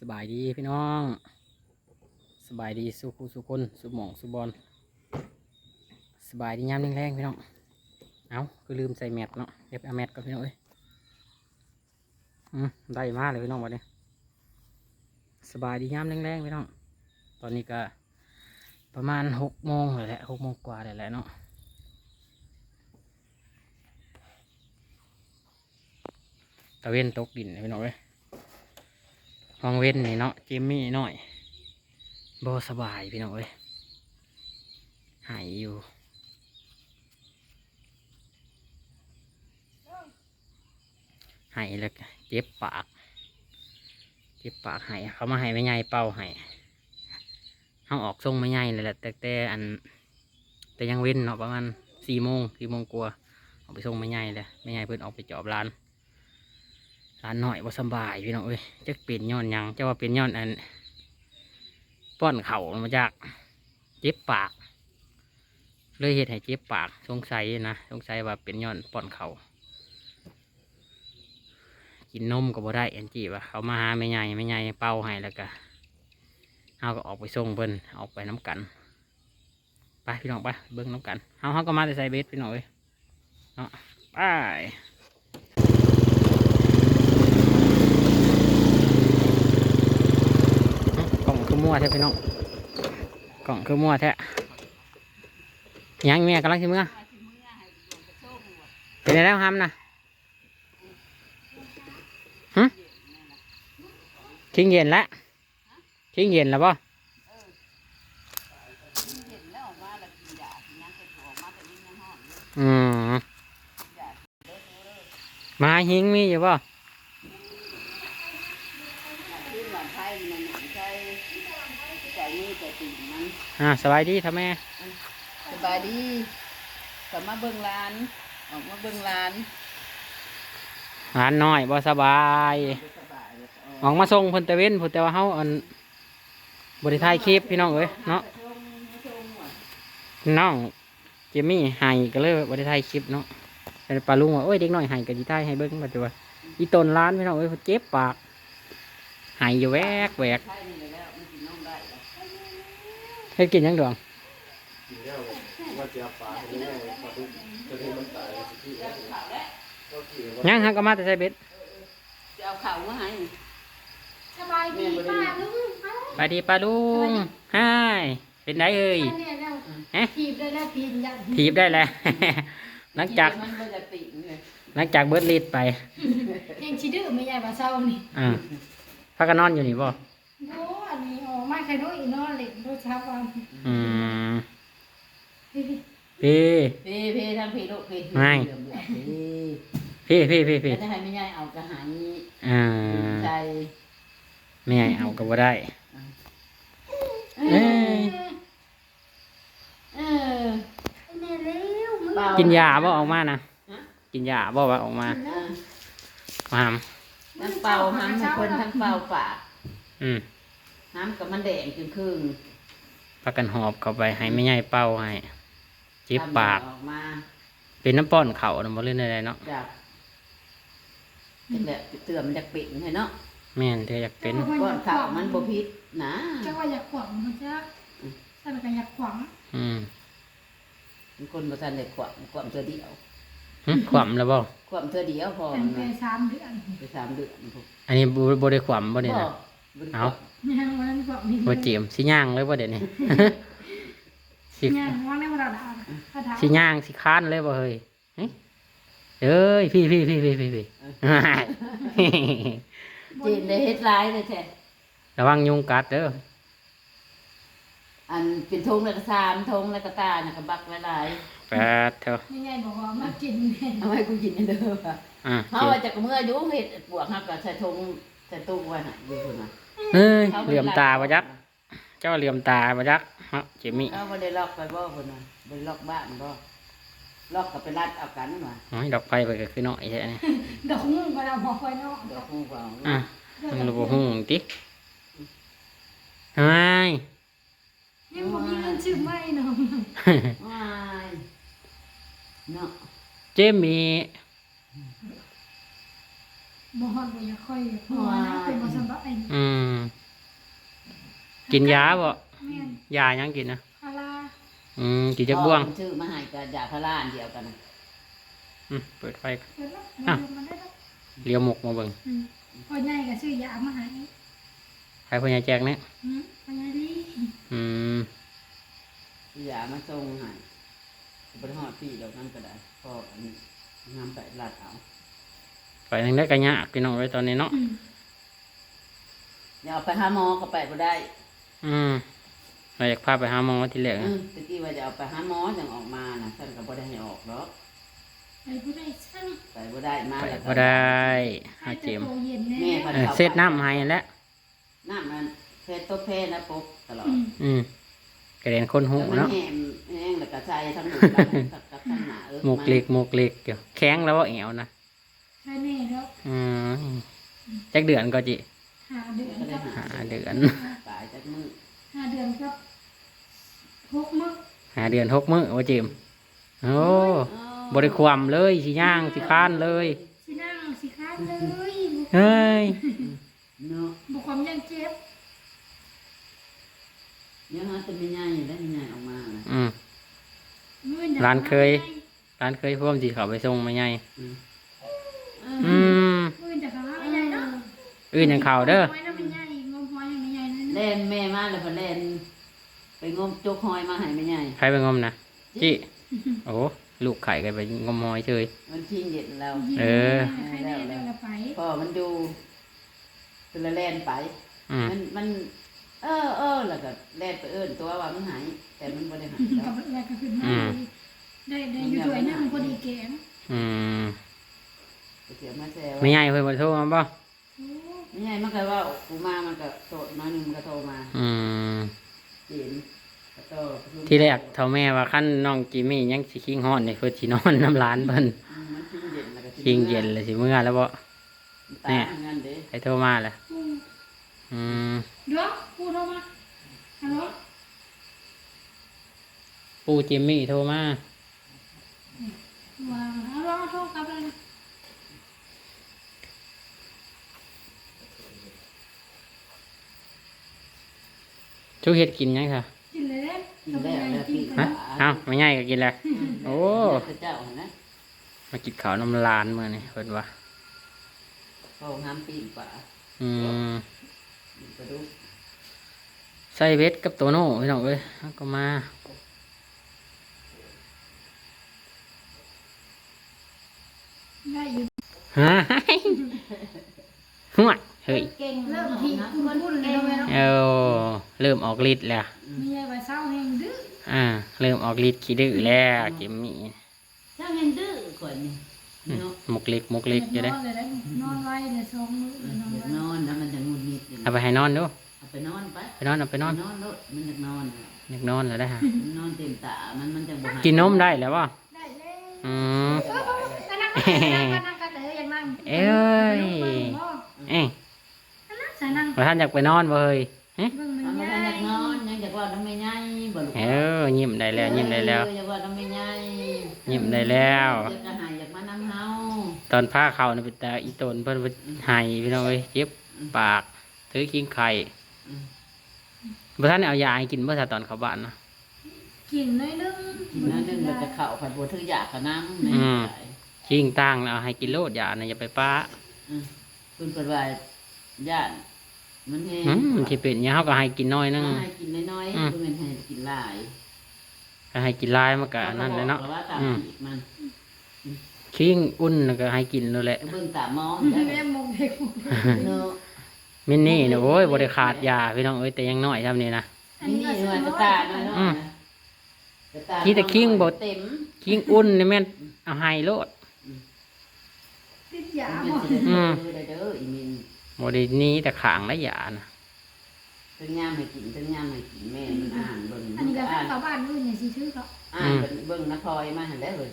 สบายดีพี่น้อง สบายดีสุขุสุคนสุหมองสุบอลสบายดียามแรงๆพี่น้องเอาคือลืมใส่แมทเนาะเก็บเอาแมทก่อนพี่น้องเอ้ยอืมได้มากเลยพี่น้องวันนี้สบายดียามแรงๆพี่น้อง ตอนนี้ก็ประมาณหกโมงเลยแหละหกโมงกว่าเลยแหละเนาะตะเวนตกดินพี่น้องเอ้ย ห้องเว้นนี่เนาะจิมมี่หน่อยบสบายพี่น้องเอ้ยหายอยู่หายแล้วเจ็บปากเจ็บปากหายเขามาให้ไม่ใหญ่เป่าให้เขาออกทรงไม่ใหญ่เลยแหละแต่แต่อัน แต่ยังเว้นเนาะประมาณสี่โมงสี่โมงกลัวออกไปทรงไม่ใหญ่เลยไม่ใหญ่เพิ่อนออกไปจอบร้านานหน่อยว่สบายพี่น้องเอ้ยจะเป็นย้อนยังจะว่าเป็นย้อนอัน ป้อนเข่ามาจากเจ็บปาก เลยเหตุให้เจ็บปากสงสัยนะสงสัยว่าเป็นย้อนป้อนเข่ากินนมก็บ่ได้แอนจีว่าเขามาหาไม่ใหญ่ไม่ใหญ่เป่าให้แล้วก็เขาก็ออกไปส่งเพิ่นออกไปน้ำกันไปพี่น้องไปเบิ้งน้ำกันเขาเขาก็มาแต่ใส่เบสพี่น้องเอ้ยเนาะไป กล่องคือ มั่วแท้พี่น้องกล่องคือมั่วแท้ยังเมียกำลังสิเมื่อเป็นอะไงแล้วฮัมนะฮะทิ้งเย็นล้วทิ้งเย็นแล้วป่ะอืมมาหิงมีอยู่ป่ะ ที่หวานไทยมันหนังใช่ใจนี่แต่ติ่งมันอ่าสบายดีทำไมสบายดีกลับมาเบิ่งร้าน ออกมาเบิ่งร้านหานน้อยบ่สบายสบายเลยออกมาส่งเพิ่นตะเว้นเพิ่นแต่ว่าเฮาอันบริทายคลิปพี่น้องเอ้ยเนาะน้องเจมี่ใหายก็เลยบริทายคลิปเนาะแต่ปลาลุงว่าโอ้ยเด็กน้อยใหายก็สิทายให้เบิ่งปัจจุบันอีต้นร้านพี่น้องเอ้ยเพิ่นเจ็บปากใหายอยู่แวกแวก ให้กินหยังดองว่าจะปลาให้แม่ปลาดุกจะให้มันตายสิที่แล้วก็ขี่ว่ายังฮักก็มาแต่ใส่เบ็ดจะเอาข่าวมาให้สบายดีป้าลุงเอ้าไปดีปลาลุงฮายเป็นไดเอ้ยเนี่ยแล้วฮะถีบได้แล้วถีบยันถีบได้แล้วหลังจากมันก็จะติ่งเลยหลังจากเบิดลีดไปเองชิดื้อไม่ใหญ่กว่าเศร้านี่อ่าพักกันนอนอยู่นี่บ่โอ้อันนี้ออก มาใครน้อยอีนอนเหล็กโดยเช้าวันอืมพี่ พี่เพเพทางเพโลเพไม่เบื่อเบื่อเพพี่พี่พี่พี่แล้วจะให้ไม่ใหญ่เอากระหายอ่าใจไม่ให้เอาก็บ่ได้เอ้ยเออแม่เร็วมึงเปล่กินยาบ่ออกมานะฮะกินยาบ่ว่าออกมาเออมาหามทั้งเป่าทั้งคนทั้งเป่าปากอืม น้ำกับมันแดงครึ่งครึ่งพักกันหอบเข้าไปให้ไม่ใหญ่เป้าให้เจ็บปากออกมาเป็นน้ำป้อนเข่าน่ะบ่เล่นอะไรเนาะจากเป็นแบบเตือนมันจะปิ่นให้เนาะแม่นเธออยากเป็น ก้อนข่าวมันบ่พิษนะจะว่าอยากขวางมันจะถ้ามันก็อยากขวางอืมมันคนบ่ทันได้ขวามขวามเธอเดียวหึขวำแล้วบ่ขวามเธอเดียวพอเป็นมันไปนะสามเดือนไปสามเดือนพวกอันนี้บ่บ่ได้ขวำบ่เนี่ยบ่นะบ่ได้ เอายังวันนั้นขวางนี่บ่เจียมสิย่างเลยบ่เดี๋ยวนี้ สิยังวันนี้วันเราด่าถ้าด่าสิย่างสิค้านเลยบ่เฮ้ยเฮ้ยเอ้ยพี่พี่พี่พี่พี่พี่จีนได้เฮ็ดร้ายเลยแท้ระวังยุงกัดเด้ออันเป็นทงแล้วก็สามทงแล้วก็ตาน่ะก็บักหลายแปดเถอะไม่ใหญ่บอกว่ามากินเนี่ยๆเอาให้กูกินเด้อว่ะอะเฮาว่าจะก็เมื่ออยู่เฮ็ดบวกเฮาก็ใส่ทงใส่ตู้ไว้น่ะอยู่พุ่นน่ะ เฮ้ยเหลื่อมตาบ่จักเจ้าเหลื่อมตาบ่จักเนาะเจมี่เอาบ่ได้ล็อกไปบ่พุ่นน่ะบ่ได้ล็อกบ้านบ่ล็อกก็ไปรัดเอากันว่ะโอ้ยดอกไฟไปก็คือน้อยแท้นี่ดอกงูก็เราหอคอยเนาะดอกฮู้ว่าอะมันบ่ฮู้ติเฮ้ยยังบ่มีเงินซื้อไม่เนาะว้ายเนาะเจมี่ บ่ฮอดบ่อยากค่อยเพราะว่านะเป็นบ่สบายอืม กินยาบ่แม่นยายังกินนะพาราอืมกินจักบ่วงพ่อมันชื่อมาให้กับยาพาราอันเดียวกันนะอืมเปิดไฟเปิดแล้วอะบ่มันได้แล้วเลี้ยวหมกมาเบิ่งอืมพ่อใหญ่ก็ซื้อยามาให้ใครพ่อใหญ่แจกเนี่ยอืมพ่อใหญ่ดีอืมยามาส่งให้บริหอดพี่ดอกนั้นก็ได้พ่ออันนี้นำไปลาดเอา ไปทางได้ก็ยากพี่น้องไว้ยตอนนี้เนาะอืมอย่าเอาไปหาหมอก็ไปบ่ได้ อืมเราอยากพาไปหาหมอที่แรกอือะมตะกี้ว่าจะเอาไปหาหมออย่างออกมานะท่านก็บ่ได้ให้ออกหรอกไปผู้ใดช่างไปบ่ได้มาไปแล้วก็ได้ใครหาจะเจมโตเย็นแน่แม่พันเออเซตน้ำให้แล้วน้ำมันเพชรตัวเพชรนะปุ๊บตลอดอืมอืมกระเด็นคนหูแล้วมันเนาะแห้งแห้งแล้วก็ใส่ทั้งหมดกับกับทั้งหนาเออหมกเล็กหมกเล็กเดี๋ยวแข็งแล้วว่าเอวนะ ใช่แน่แล้วอืมจักเดือนก็จิหาเดือนก็ได้กับหาหาเดือนตายจากมือหาเดือนกับหกมื้อหาเดือนหกมื้อว่าเจมโอ้บริความเลยสิย่างสิค้านเลยสินั่งสิค้านเลยเฮ้ยเนาะบุความยังเจ็บเนี่ยฮะจะไม่ใหญ่ได้ไม่ใหญ่ออกมานะอืมมื้ออยกร้านเคยร้านเคยพ่วมสิเขาไปส่งมาไงอืม อืม มื้อจะขาไม่ใหญ่เนาะ อื่นยังเข่าเด้อหอยน้ำมันใหญ่งมหอยยังไม่ใหญ่เลยนะเล่นแม่มาแล้วพอเล่นไปงมจกหอยมาให้ไม่ใหญ่ใครไปงมนะจิโอ้ลูกไข่กันไปงมหอยเฉย มันทิ้งเย็นแล้ว เออ ใครแน่เดี๋ยวเราไปพอมันดูคือละแล่นไป อืมมันมัน เออเออแล้วก็แล่นไปเอิ้นตัวว่ามันหายแต่มันบ่ได้หายกับแล้วอะไรก็ขึ้นมาได้ได้อยู่ด้วยนะมันพอดีแกงอืมไปเสียมาแซวไม่ใหญ่เพิ่นมาโทรมาบ่โอ้ ไม่ใช่มันก็ว่ากูมามันก็โสดมาหนึ่งมันก็โทรมาอืมเจีนก็โทรที่แรกเท่าแม่ว่าขั้นน้องจิมมี่ยังสิคิงฮอนนี่เพิ่นสินอนน้ำร้านเพิ่นอืมมันทิ้งเย็นแล้วก็คิงเย็นเลยสิเมื่อแล้วบ่ตายงั้นเด้ใครโทรมาล่ะโอ้อืมเดี๋ยวพูดออกมาฮัลโหลปู่จิมมี่โทรมาว่าฮัลโหลโทรกลับเลยนะ ชุกเฮ็ดกินยังค่ะกินเลยเด้กินแล้วแล้วพี่ฮะเอ้าไม่ใหญ่ก็กินแล้วโอ้ พระเจ้าเห็นไหมมากินข้าวน้ำร้านมื้อนี่เพิ่นว่า เขาห้ามปีนป่าอืม กระดูกใส่เวทกับโตโน่พี่น้องเอ้ยแล้วก็มา ได้อยู่ ฮะหัว เฮ้ยเก่งเริ่มที่คุ้นๆเลยแม่เนาะเออเริ่มออกฤทธิ์แล้ว มีอะไรเศร้าแห้งดื้ออ่า เริ่มออกฤทธิ์ขี้ดื้อแล้วจิมมี่เจ้าเงินดื้อก่อนนี่อืมเนาะหมกเล็กหมกเล็กอยู่นเด้อนเลยได้นอนไว้เลยสองมื้อเลยนอนอยากไว้นอนนะมันจะงุนงิดอยู่เอาไปให้นอนดูเอาไปนอนไปไปนอนเอาไปนอนนอนโลดมันอยากนอนน่ะอยากนอนแล้วได้ฮะมันนอนเต็มตา มันมันจะบ่หายกินนมได้แล้ววะได้เลยอืม ก็นั่งก็นั่งกันเลยอย่างนั่งเอ้ย เอ้ย ใส่นั่งว่าท่านอยากไปนอนบ่เฮ้ยเอ๊ะเบิ่งทำมันไม่ใหได้ญ่อยากนอนยังอยากว่าน้ำไม่ใหญ่บ่ลูกเออยิ้มได้แล้วยิ้มได้แล้ว เอออยากว่าน้ำไม่ใหญ่ยิ้มได้แล้ว อยากจะหายอยากมานั่งเฮาตอนผ้าเขานี่เป็นตาอีตนเพิ่นใหายพี่น้องเอ้ยเจ็บปากถือกินไข่อืมบ่ท่านเอายาให้กินเมื่อตอนเข้าบ้านนะ กินน้อยนึงกินนั่นนึงมันจะเข่าผัดบัวถืออยากกับน้ำไม่อืมได้ชิงตั้งแล้วเอาให้กินโลดยานะอย่าไปป้าอืมคุณเป็นว่า ย่านมันแห้งอืมมันสิเป็นเนี่ยเฮาก็ให้กินน้อยนึง ให้กินน้อยอืมๆเพื่อนให้กินหลายก็ให้กินหลายมันก็อันนั่นแหละเนาะพรว่าตามอืมอีกมันชิงอุ่นแล้วก็ให้กินนั่นแหละ ก็เบิ่งตามมองแม่ได้มงเด็กเนาะมินนี่นะโว้ยบริขาดยาพี่น้องเอ้ยแต่ยังน้อยทำนี่นะนี่นี่หน่วยกระตาหน่อยเนาะอืมกระตาที่แต่คิงบ่ เต็ม คิงอุ่นนี่แม่นเอาให้โลด ติดยามันบ่จะอืมได้เด้อเด้ออีมิน บรินี้แต่ขางและยานะถึงยามให้กินถึงยามให้กินแม่มันอ่านเบิ่งอันนี้ก็อ่าทางนชาวบ้านอื่นเนี่ยสิชื่อเขาอ่านเป็นเบิ่งนะพลอยมาหันได้เลย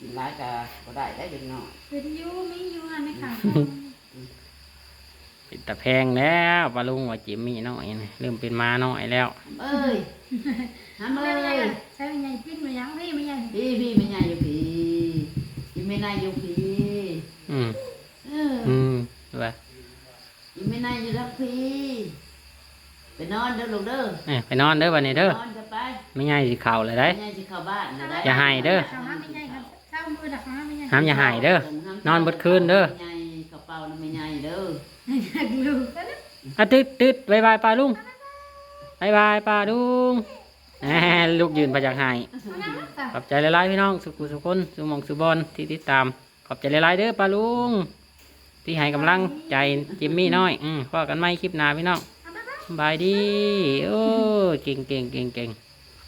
กินร้ายกาก็ได้ได้เด็กน้อยเป็นอยู่มีอยู่อันนี้ค่ะเป็นตะแพงแล้วปลาลุงว่าจิมมี่น้อยนี่เริ่มเป็นมาน้อยแล้วเอ้ยทำใช่เลไหมยใช่ไหมปิ้นมายังพี่ไม่ยังพี่พี่ไม่ใหญ่อยู่พี่พี่ไม่นายอยู่พี่ อืม เออ อ อืมว่า อีไม่นายอยู่ทักพี่ไป นอนเด้อลูกเด้อเอ้ยไปนอนเด้อวันนี้เด้อนอนจะไปไม่ง่ายสิเข่าเลยได้ แม่จะเข้าบ้านเลยได้อย่าให้เด้อทำห้าไม่ใหญ่ครับเช้ามือดักห้าไม่ใหญ่ห้ามอย่าหายเด้อ นอนเบิดคืนเด้อใหญ่กระเป๋าน่ะไม่ใหญ่เด้ออยากรู้กันนะอะตึ๊ดตึ๊ดบายบายปลาลุงบายบายปลาลุงแหมลูกยืนไปจากหาย เอาน้ำค่ะ ขอบใจหลายๆพี่น้องสุขุสุคนสุหมองสุบอลที่ติดตาม ขอบใจหลายๆเด้อปลาลุง ที่ให้กำลังใจจิมมี่น้อย อืมพอกันไหมคลิปหน้าพี่น้องเอาไปส บายดี โอ้ เก่งเก่งเก่งเก่ง